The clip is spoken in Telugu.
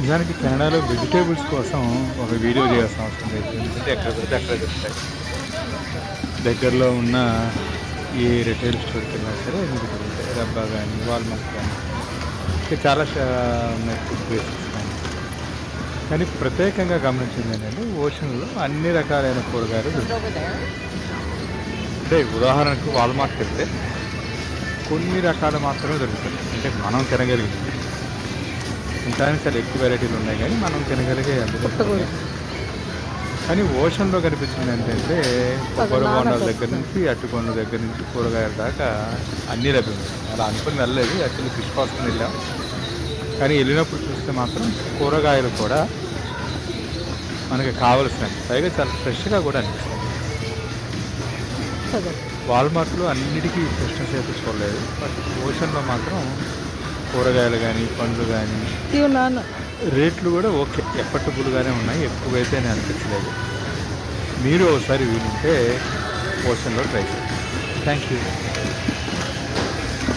నిజానికి కెనడాలో వెజిటేబుల్స్ కోసం ఒక వీడియో చేయాల్సిన అవసరం లేదు. ఎందుకంటే ఎక్కడ పెడితే అక్కడ దొరుకుతాయి. దగ్గరలో ఉన్న ఏ రిటైల్ స్టోర్కి వెళ్ళినా సరే మీకు దొరుకుతాయి. డబ్బా కానీ వాల్మార్ట్ కానీ ఇంకా చాలా ఉన్నాయి ఫుడ్ ప్లేసెస్ కానీ. కానీ ప్రత్యేకంగా గమనించింది ఏంటంటే ఓషన్లో అన్ని రకాలైన కూరగాయలు దొరుకుతాయి. అంటే ఉదాహరణకు వాల్మార్ట్కి వెళ్తే కొన్ని రకాలు మాత్రమే దొరుకుతాయి. అంటే మనం తినగలిగింది ఇంకా చాలా ఎక్కువ వెరైటీలు ఉన్నాయి కానీ మనం తినగలిగే. కానీ ఓషన్లో కనిపించింది ఏంటంటే కొబ్బరి బొండాల దగ్గర నుంచి అట్టుకొండ దగ్గర నుంచి కూరగాయల దాకా అన్నీ లభ్యమవుతాయి అలా అనుకుని వెళ్ళలేదు. యాక్చువల్లీ ఫిష్ కోసం వెళ్ళాం. కానీ వెళ్ళినప్పుడు చూస్తే మాత్రం కూరగాయలు కూడా మనకి కావలసినవి. పైగా చాలా ఫ్రెష్గా కూడా అనిపిస్తుంది. వాల్మార్ట్లో అన్నిటికీ ఫ్రెష్నెస్ అయితే చూడలేదు. బట్ ఓషన్లో మాత్రం కూరగాయలు కానీ పండ్లు కానీ ఇవి నాన్న. రేట్లు కూడా ఓకే. ఎప్పటిబుల్గానే ఉన్నాయి. ఎక్కువైతే నేను అనిపించలేదు. మీరు ఒకసారి వీలుంటే ఓషన్లో ట్రై చేయండి. Thank you